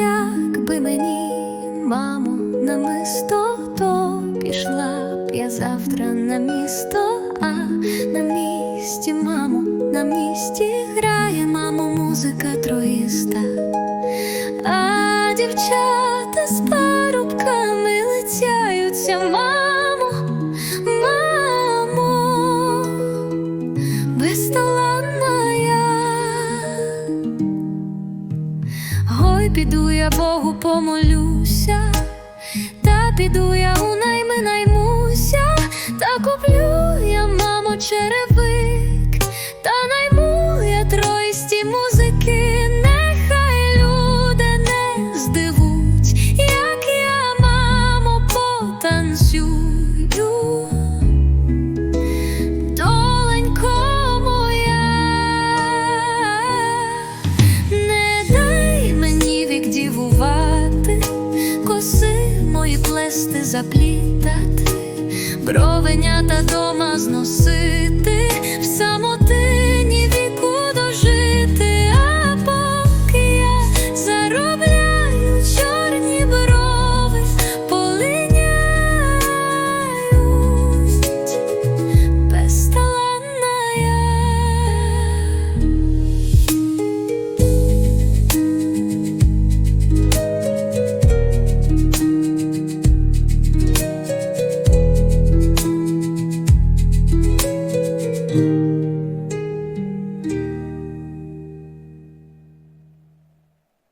Якби мені, мамо, намисто, то пішла б я завтра на місто, а на місці, мамо, на місці грає, мамо, музика троїста, а дівчата з парубками летяються, мамо, мамо, безталанна піду я Богу помолюся, та піду я у найми наймуся, та куплю я, мамо, черевик, та найму я троїсті музики, плести заплітати, бровенята дома зносити,